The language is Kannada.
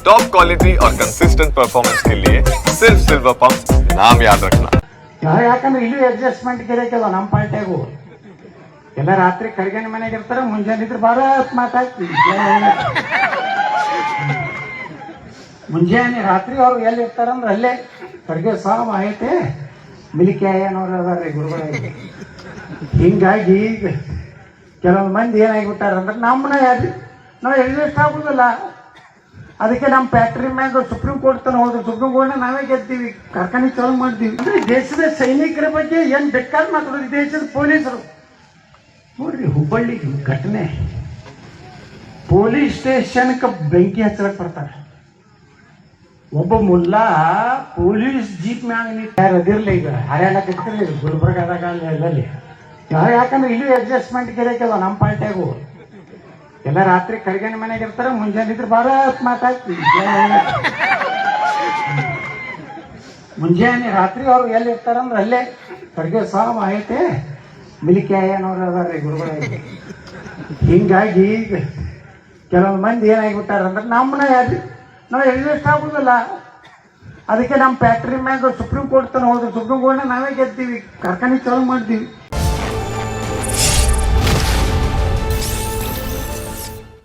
टॉप क्वालिटी और कंसिस्टेंट परफॉर्मेंस के लिए सिर्फ सिल्वर पंप नाम याद रखना ಯಾ- ಯಾಕಂದ್ರೆ ಇಲ್ಲಿ ಅಡ್ಜಸ್ಟ್ಮೆಂಟ್ ಗಿರಕಲ್ಲ ನಮ್ಮ ಪಾರ್ಟಿಯಾಗು ಎಲ್ಲ ರಾತ್ರಿ ಕರ್ಗನ ಮನೆಗೆ ಇರ್ತಾರ ಮುಂಜಾನೆ ಇದ್ರೆ ಬಾರ ಮಾತಾಡ್ತೀವಿ ಮುಂಜಾನೆ ರಾತ್ರಿ ಅವ್ರು ಎಲ್ಲಿ ಇರ್ತಾರಂದ್ರೆ ಅಲ್ಲೇ ಕರ್ಗೆ ಸಾವು ಐತೆ ಮಿಲಿಕೆ ಏನವ್ರು ಅದಾರ ಗುರುಗಳ ಹಿಂಗಾಗಿ ಈಗ ಕೆಲವೊಂದು ಮಂದಿ ಏನಾಗಿಬಿಟ್ಟಾರ ಅಂದ್ರೆ ನಮ್ಮನ್ನ ಯಾರು ನಾವು ಎಡ್ಜಸ್ಟ್ ಆಗುದಿಲ್ಲ ಅದಕ್ಕೆ ನಮ್ಮ ಫ್ಯಾಕ್ಟ್ರಿ ಮ್ಯಾಗ ಸುಪ್ರೀಂ ಕೋರ್ಟ್ ತನ ಹೋದ್ರು ಸುಪ್ರೀಂ ಕೋರ್ಟ್ ನಾವೇ ಗೆದ್ದೀವಿ. ಕಾರ್ಖಾನೆ ಚಾಲು ಮಾಡ್ತೀವಿ. ಅಂದ್ರೆ ದೇಶದ ಸೈನಿಕರ ಬಗ್ಗೆ ಏನು ಬೇಕಾದ್ ಮಾತಾಡೋದು. ದೇಶದ ಪೊಲೀಸರು. ನೋಡ್ರಿ ಹುಬ್ಬಳ್ಳಿ ಘಟನೆ. ಪೊಲೀಸ್ ಸ್ಟೇಷನ್ಗೆ ಬೆಂಕಿ ಹಚ್ಚಲಕ್ ಬರ್ತಾರೆ. ಒಬ್ಬ ಮುಲ್ಲಾ ಪೊಲೀಸ್ ಜೀಪ್ ಮ್ಯಾಗ ಯಾರು ಅದಿರ್ಲಿ ಈಗ? ಹರ್ಯಾಣಕ್ಕೆ ಗುಲ್ಬರ್ಗಾದಾಗ ಅಲ್ಲಿ ಯಾಕಂದ್ರೆ ಇಲ್ಲಿ ಅಡ್ಜಸ್ಟ್ಮೆಂಟ್ ಗೆರೆಕಲ್ಲ ನಮ್ಮ ಪಾರ್ಟಿಯಾಗು. ಎಲ್ಲ ರಾತ್ರಿ ಕರಿಗಣ್ಣ ಮನೆಗೆ ಇರ್ತಾರ ಮುಂಜಾನೆ ಇದ್ರೆ ಬಾರ ಮಾತಾಡ್ತೀವಿ. ಮುಂಜಾನೆ ರಾತ್ರಿ ಅವ್ರು ಎಲ್ಲಿ ಇರ್ತಾರಂದ್ರೆ ಅಲ್ಲೇ ಕರ್ಗೆ ಸಾವು ಐತೆ ಮಿಲಿಕೆ ಏನವ್ರು ಅದಾರ ಗುರುಗಳ. ಹಿಂಗಾಗಿ ಕೆಲವೊಂದು ಮಂದಿ ಏನಾಗಿಬಿಟ್ಟಾರ ಅಂದ್ರೆ ನಮ್ಮನ್ನ ಯಾರು ನಾವು ಎಡ್ಜಸ್ಟ್ ಆಗುದಿಲ್ಲ. ಅದಕ್ಕೆ ನಮ್ಮ ಫ್ಯಾಕ್ಟ್ರಿ ಮ್ಯಾಗ ಸುಪ್ರೀಂ ಕೋರ್ಟ್ ತನ ಹೋದ್ರೆ. ಸುಪ್ರೀಂ ಕೋರ್ಟ್ನ ನಾವೇ ಗೆದ್ದೀವಿ. ಕಾರ್ಖಾನೆ ಚಾಲು ಮಾಡ್ತೀವಿ